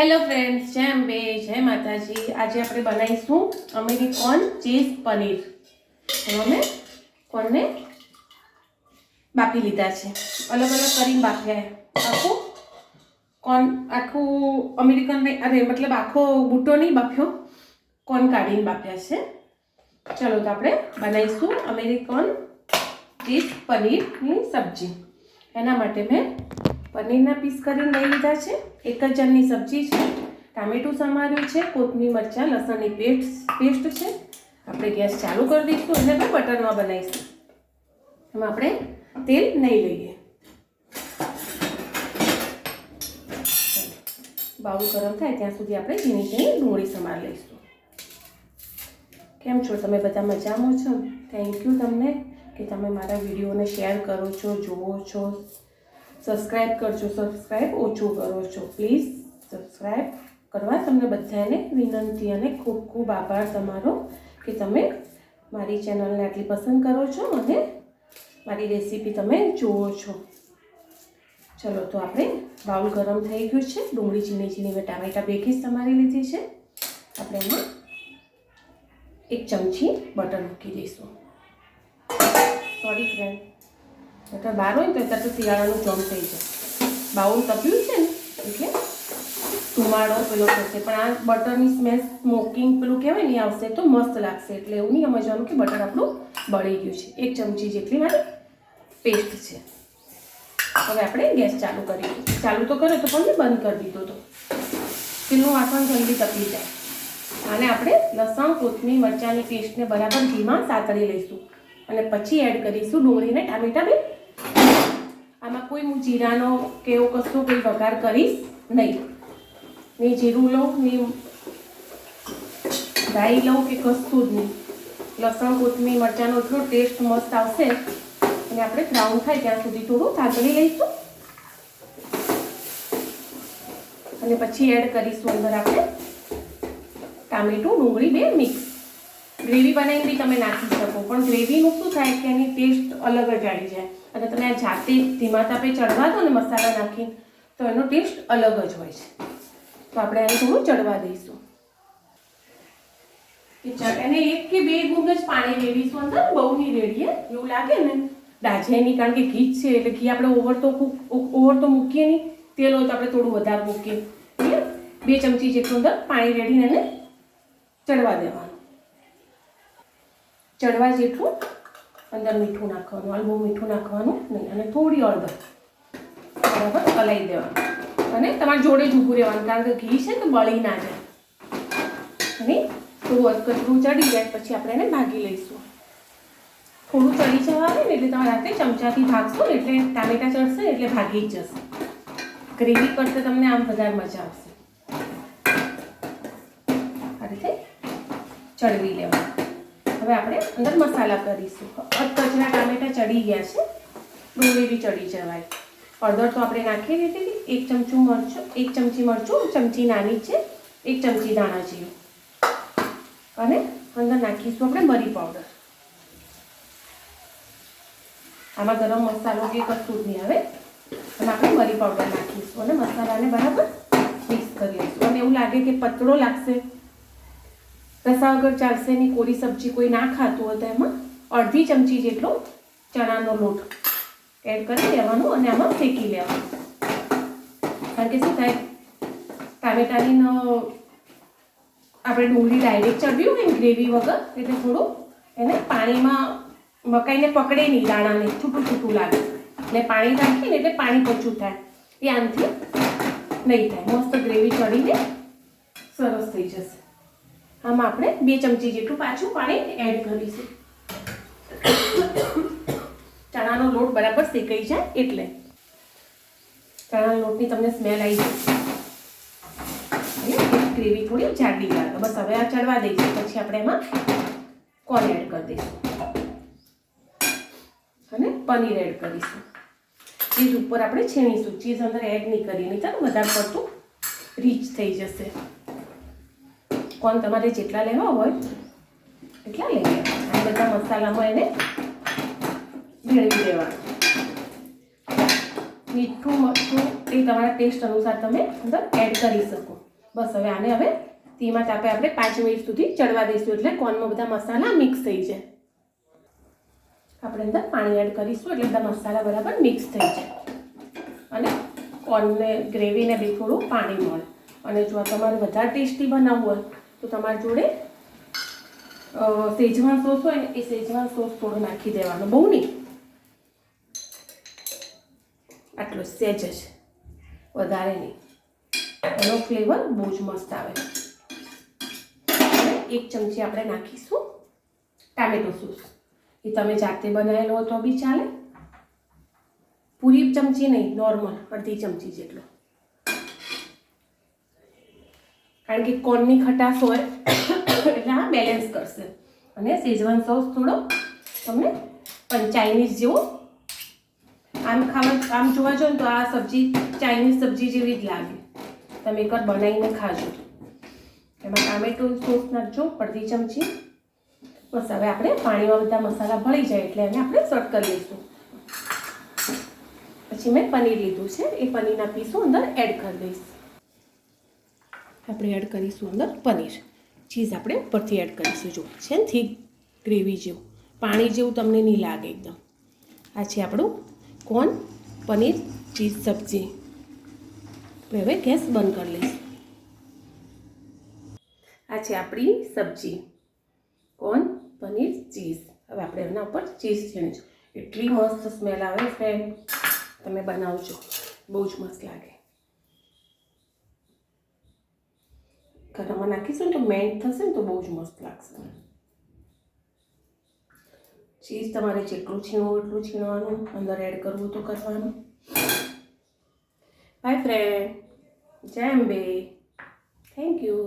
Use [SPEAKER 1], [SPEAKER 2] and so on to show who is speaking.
[SPEAKER 1] Hello friends જય અંબે, જય માતાજી. આજે આપણે બનાવીશું અમેરિકન ચીઝ પનીર. અમે કોનને બાફી લીધા છે. અલગ અલગ કરીને બાફ્યા આખું કોન આખું અમેરિકન અરે મતલબ આખો બૂટો નહીં બાફ્યો. કોન કાઢીને બાફ્યા છે. ચલો તો આપણે બનાવીશું અમેરિકન ચીઝ પનીરની સબ્જી. એના માટે મેં પનીરના પીસ કરીને લઈ લીધા છે. એક જ જણની સબ્જી છે. ટામેટું સમાર્યું છે. કોથમીર, મરચાં, લસણની પેસ્ટ પેસ્ટ છે. આપણે ગેસ ચાલુ કરી દઈશું અને પણ બટરમાં બનાવીશું. એમાં આપણે તેલ નહીં લઈએ. બાઉલ ગરમ થાય ત્યાં સુધી આપણે ઝીણી ઝીણી ડુંગળી સમાર લઈશું. કેમ છો? તમે બધા મજામાં છો? થેન્ક યુ તમને કે તમે મારા વિડીયોને શેર કરો છો, જુઓ છો. સબસ્ક્રાઈબ કરજો સબસ્ક્રાઈબ ઓછું કરો છો પ્લીઝ સબસ્ક્રાઈબ કરવા. તમને બધાને વિનંતી અને ખૂબ ખૂબ આભાર તમારો કે તમે મારી ચેનલને આટલી પસંદ કરો છો અને મારી રેસીપી તમે જુઓ છો. ચલો, તો આપણે બાઉલ ગરમ થઈ ગયું છે. ડુંગળી ઝીણી ઝીણી મેં ટામેટા બે ખીસ તમારી લીધી છે. આપણે એમાં એક ચમચી બટર મૂકી દઈશું. સોરી ફ્રેન્ડ બટર બહાર હોય ને તો અત્યારે તો શિયાળાનું જમ થઈ જાય. બાઉલ તપ્યું છે ને, એટલે ધુમાડો પેલો થશે પણ આ બટરની સ્મેલ સ્મોકિંગ પેલું કહેવાય ને આવશે તો મસ્ત લાગશે. એટલે એવું નહીં સમજવાનું કે બટર આપણું બળી ગયું છે. એક ચમચી જેટલી મારી પેસ્ટ છે. હવે આપણે ગેસ ચાલુ કરી ચાલુ તો કર્યો તો પણ બંધ કરી દીધો તો. તેનું વાસણ જલ્દી તપી જાય. અને આપણે લસણ, કોથમીર, મરચાંની પેસ્ટને બરાબર ઘીમાં સાતળી લઈશું. અને પછી એડ કરીશું ડુંગળીને ટામેટા બે આમાં કોઈ હું જીરાનો કે એવો કશું કોઈ વઘાર કરીશ નહીં. ને જીરું લઉં, ને ગાઈ લઉં કે કશું જ નહીં. લસણ, કોથમીર, મરચાંનો એટલો ટેસ્ટ મસ્ત આવશે. અને આપણે બ્રાઉન થાય ત્યાં સુધી થોડું સાંતળી લઈશું. અને પછી એડ કરીશું અંદર આપણે ટામેટું ડુંગળી બે મિક્સ ગ્રેવી બનાવીને બી તમે નાખી શકો. પણ ગ્રેવીનું શું થાય કે એની ટેસ્ટ અલગ જ આવી જાય. અને તમે આ જાતે ધીમા તાપે ચડવા દો ને મસાલા નાખીને, તો એનો ટેસ્ટ અલગ જ હોય છે. તો આપણે એને થોડું ચડવા દઈશું. એને એક કે બે ગુંગ જ પાણી રેડીશું અંદર બહુ નહીં રેડીએ એવું લાગે ને? દાજે નહીં, કારણ કે ઘી છે, એટલે ઘી આપણે ઓવર તો ઓવર તો મૂકીએ નહીં. તેલ હોય તો આપણે થોડું વધારે મૂકીએ. બે ચમચી જેટલું અંદર પાણી રેડીને એને ચડવા દેવાનું. ચડવા જેટલું અંદર મીઠું નાખવાનું હાલ બહુ મીઠું નાખવાનું નહીં, અને થોડી હળદર, બરાબર હલાવી દેવાનું. અને તમારે જોડે જ ઊભું રહેવાનું, કારણ કે ઘી છે તો બળી ના જાય. અને થોડું અધકચરું ચડી જાય, પછી આપણે એને ભાગી લઈશું. થોડું ચડી જવા આવે ને એટલે તમે રાતે ચમચાથી ભાગશો ને એટલે ટામેટા ચડશે એટલે ભાગી જ જશે. ગ્રેવી કરશે તમને આમ વધારે મજા આવશે. આ રીતે ચડવી લેવાનું. હવે આપણે અંદર મસાલા કરીશું. અધકચરા ટામેટા ચડી ગયા છે. ડુંગળી બી ચડી જવાય. હળદર તો આપણે નાખી દીધી હતી. એક ચમચું મરચું, એક ચમચી મરચું ચમચી નાની છે, એક ચમચી દાણા જીરું. અને અંદર નાખીશું આપણે મરી પાવડર. આમાં ગરમ મસાલો કે કશું નહીં આવે. અને આપણે મરી પાવડર નાખીશું અને મસાલાને બરાબર મિક્સ કરી અને એવું લાગે કે પતળો લાગશે. રસા વગર ચાલશે નહીં કોરી સબ્જી કોઈ ના ખાતું હોય તો એમાં અડધી ચમચી જેટલો ચણાનો લોટ એડ કરી લેવાનો અને આમાં ફેંકી લેવાનું. કારણ કે શું થાય? ટામેટાની આપણે ડુંગળી ડાયરેક્ટ ચડ્યું હોય ને ગ્રેવી વગર, એટલે થોડું એને પાણીમાં મકાઈને પકડે નહીં, દાણાને, છૂટું છૂટું લાગે. એટલે પાણી નાખીને એટલે પાણી પચું થાય. એ આનાથી નહીં થાય. મસ્ત ગ્રેવી ચડીને સરસ થઈ જશે. આમાં આપણે બે ચમચી જેટલું પાછું પાણી એડ કરીશું. ચણાનો લોટ બરાબર શેકાઈ જાય એટલે. ચણાના લોટની તમને સ્મેલ આવી જાય ગ્રેવી થોડી જાડી લાગે. બસ હવે આ ચડવા દઈશું. પછી આપણે એમાં કોર્ન એડ કરી દઈશું. અને પનીર એડ કરીશું. ચીઝ ઉપર આપણે છીણીશું. ચીઝ અંદર એડ નહીં કરીએ. નહીં તો વધારે પડતું રીચ થઈ જશે. કોણ તમારે જેટલા લેવા હોય, એટલા લઈ આ બધા મસાલામાં એને ભેળવી દેવા. મીઠું, મરચું, એ તમારા ટેસ્ટ અનુસાર તમે અંદર એડ કરી શકો. બસ હવે આને હવે ધીમા તાપે આપણે પાંચ મિનિટ સુધી ચડવા દઈશું એટલે કોર્નમાં બધા મસાલા મિક્સ થઈ જાય. આપણે અંદર પાણી એડ કરીશું એટલે બધા મસાલા બરાબર મિક્સ થઈ જાય. અને કોર્નને ગ્રેવીને બી થોડું પાણી મળે. અને જો તમારે વધારે ટેસ્ટી બનાવવું હોય તો તમારી જોડે સેજવાન સોસ હોય ને, એ સેજવાન સોસ થોડો નાખી દેવાનો. બહુ નહીં. આટલો સેજ જ. વધારે નહીં. એનો ફ્લેવર બહુ જ મસ્ત આવે. એક ચમચી આપણે નાખીશું ટામેટો સોસ. એ તમે જાતે બનાવેલો તો બી ચાલે. પૂરી ચમચી નહીં, નોર્મલ, અડધી ચમચી જેટલો. કારણ કે કોર્નની ખટાશ હોય, એટલે આ બેલેન્સ કરશે. અને શેઝવાન સોસ થોડો તમને પણ ચાઇનીઝ જેવો. આમ ખાવા, આમ જોવા જાઓ તો આ સબ્જી, ચાઇનીઝ સબ્જી જેવી જ લાગે. તમે એકવાર બનાવીને ખાજો. એમાં ટામેટો સોસ નાખજો, અડધી ચમચી. બસ હવે આપણે પાણીમાં બધા મસાલા ભળી જાય એટલે એને આપણે સર્ટ કરી લઈશું. પછી મેં પનીર લીધું છે, એ પનીરના પીસો અંદર એડ કરી દઈશ. આપણે એડ કરીશું અંદર પનીર. ચીઝ આપણે ઉપરથી એડ કરીશું. જો છે ને થીક ગ્રેવી જેવું. પાણી જેવું તમને નહીં લાગે એકદમ. આ છે આપણું કોર્ન પનીર ચીઝ સબ્જી. આપણે હવે ગેસ બંધ કરી લઈશું. આ છે આપણી સબ્જી. કોર્ન પનીર ચીઝ હવે આપણે એના ઉપર ચીઝ છીણીશું. એટલી મસ્ત સ્મેલ આવે ફ્રેન્ડ તમે બનાવજો. બહુ જ મસ્ત લાગે. ઘરમાં નાખીશું ને તો મેન્ટ થશે ને તો બહુ જ મસ્ત લાગશે ચીઝ તમારે જેટલું છીણવું એટલું છીણવાનું અંદર એડ કરવું તો કરવાનું બાય ફ્રેન્ડ જય અંબે થેન્ક યુ